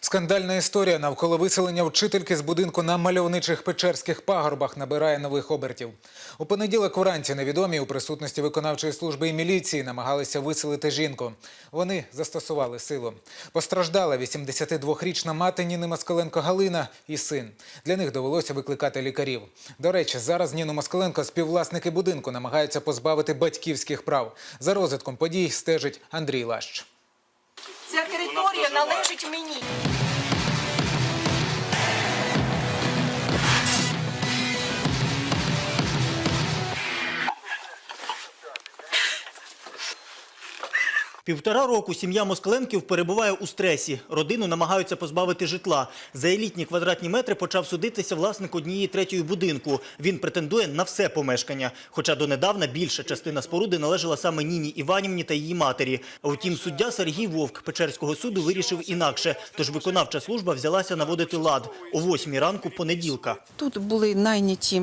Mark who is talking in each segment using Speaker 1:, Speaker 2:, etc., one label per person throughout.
Speaker 1: Скандальна історія навколо виселення вчительки з будинку на мальовничих печерських пагорбах набирає нових обертів. У понеділок вранці невідомі у присутності виконавчої служби і міліції намагалися виселити жінку. Вони застосували силу. Постраждала 82-річна мати Ніни Москаленко Галина і син. Для них довелося викликати лікарів. До речі, зараз Ніну Москаленко співвласники будинку намагаються позбавити батьківських прав. За розвитком подій стежить Андрій Лащ.
Speaker 2: Ця територія належить мені.
Speaker 3: Півтора року сім'я Москаленків перебуває у стресі. Родину намагаються позбавити житла. За елітні квадратні метри почав судитися власник однієї третьої будинку. Він претендує на все помешкання. Хоча донедавна більша частина споруди належала саме Ніні Іванівні та її матері. Втім, суддя Сергій Вовк Печерського суду вирішив інакше. Тож виконавча служба взялася наводити лад о восьмій ранку понеділка.
Speaker 4: Тут були найняті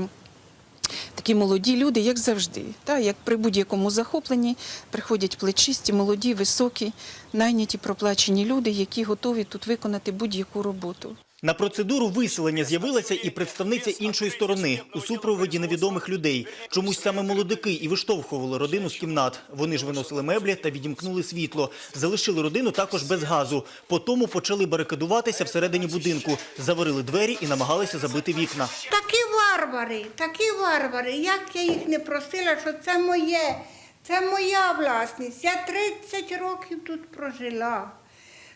Speaker 4: такі молоді люди, як завжди. Та, як при будь-якому захопленні приходять плечисті, молоді, високі, найняті проплачені люди, які готові тут виконати будь-яку роботу.
Speaker 3: На процедуру виселення з'явилася і представниця іншої сторони у супроводі невідомих людей. Чомусь саме молодики і виштовхували родину з кімнат. Вони ж виносили меблі та відімкнули світло. Залишили родину також без газу. Потому почали барикадуватися всередині будинку, заварили двері і намагалися забити вікна.
Speaker 5: Такі варвари, такі варвари. Як я їх не просила, що це моє, це моя власність. Я 30 років тут прожила.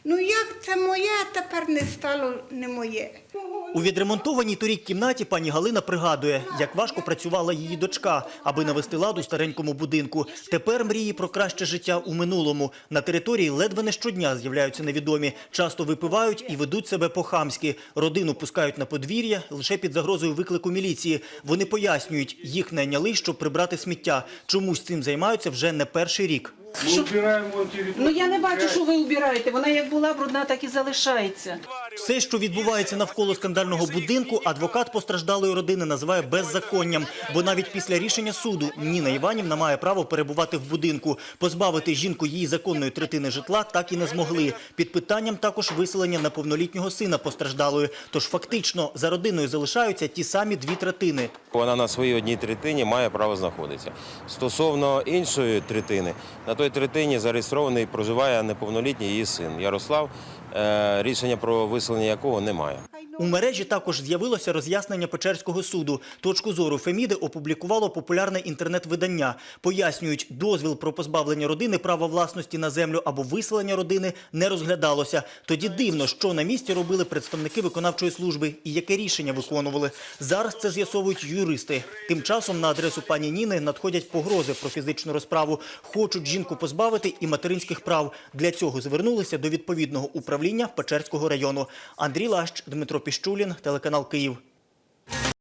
Speaker 5: Ну як це моє, а тепер не стало не моє.
Speaker 3: У відремонтованій торік кімнаті пані Галина пригадує, як важко працювала її дочка, аби навести лад у старенькому будинку. Тепер мрії про краще життя у минулому. На території ледве не щодня з'являються невідомі. Часто випивають і ведуть себе по-хамськи. Родину пускають на подвір'я лише під загрозою виклику міліції. Вони пояснюють, їх найняли, щоб прибрати сміття. Чомусь цим займаються вже не перший рік.
Speaker 6: Убираем вон территорию.
Speaker 4: Ну я не бачу, що ви убираєте. Вона як була брудна, так і залишається.
Speaker 3: Все, що відбувається навколо скандального будинку, адвокат постраждалої родини називає беззаконням. Бо навіть після рішення суду Ніна Іванівна має право перебувати в будинку. Позбавити жінку її законної третини житла так і не змогли. Під питанням також виселення неповнолітнього сина постраждалої. Тож фактично за родиною залишаються ті самі дві третини.
Speaker 7: Вона на своїй одній третині має право знаходитися. Стосовно іншої третини, на той третині зареєстрований проживає неповнолітній її син Ярослав, е, рішення про виселення якого немає.
Speaker 3: У мережі також з'явилося роз'яснення Печерського суду. Точку зору Феміди опублікувало популярне інтернет-видання. Пояснюють, дозвіл про позбавлення родини права власності на землю або виселення родини не розглядалося. Тоді дивно, що на місці робили представники виконавчої служби і яке рішення виконували. Зараз це з'ясовують юристи. Тим часом на адресу пані Ніни надходять погрози про фізичну розправу. Хочуть жінку позбавити і материнських прав. Для цього звернулися до відповідного управління Печерського району. Андрій Лащ, Дмитро Піщулін, телеканал Київ.